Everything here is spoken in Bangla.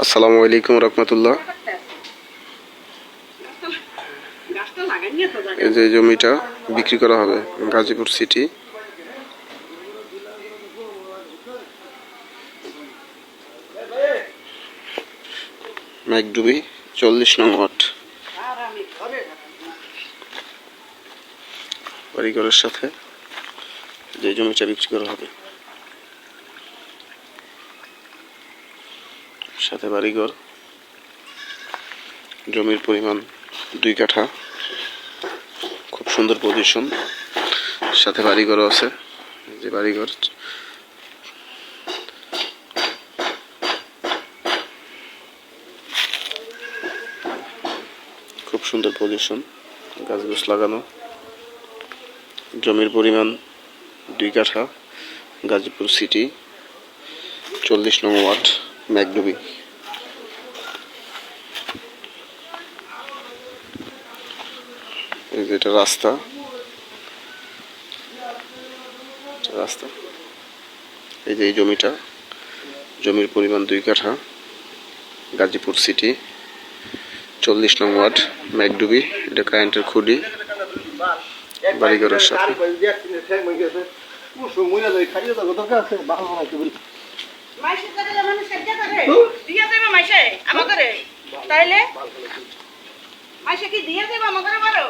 আসসালামু আলাইকুম রহমতুল্লাহ। এই যে জমিটা বিক্রি করা হবে গাজীপুর সিটি। ম্যাকডুবি চল্লিশ নং ওয়াট বাড়িঘরের সাথে যে জমিটা বিক্রি করা হবে। সাথে বাড়িঘর। জমির পরিমাণ দুই কাঠা। খুব সুন্দর পজিশন সাথে বাড়িঘরও আছে। যে বাড়িঘর। খুব সুন্দর পজিশন গাছ গাছ লাগানো। জমির পরিমাণ দুই কাঠা। গাজীপুর সিটি চল্লিশ নং ওয়ার্ড। ম্যাকডুবি এই যে এটা রাস্তা। রাস্তা। এই যে এই জমিটা, জমির পরিমাণ দুই কাঠা, গাজীপুর সিটি, চল্লিশ নং ওয়ার্ড, ম্যাকডুবি, এটা কারেন্টের খুঁড়ি বাড়িঘরের সাথে। মাইসে করে মানুষ সাজ্জা করে। দিয়ে দেবে মাইসে আমাদের তাইলে? মাইসে কি দিয়ে দেবে আমাদের বারো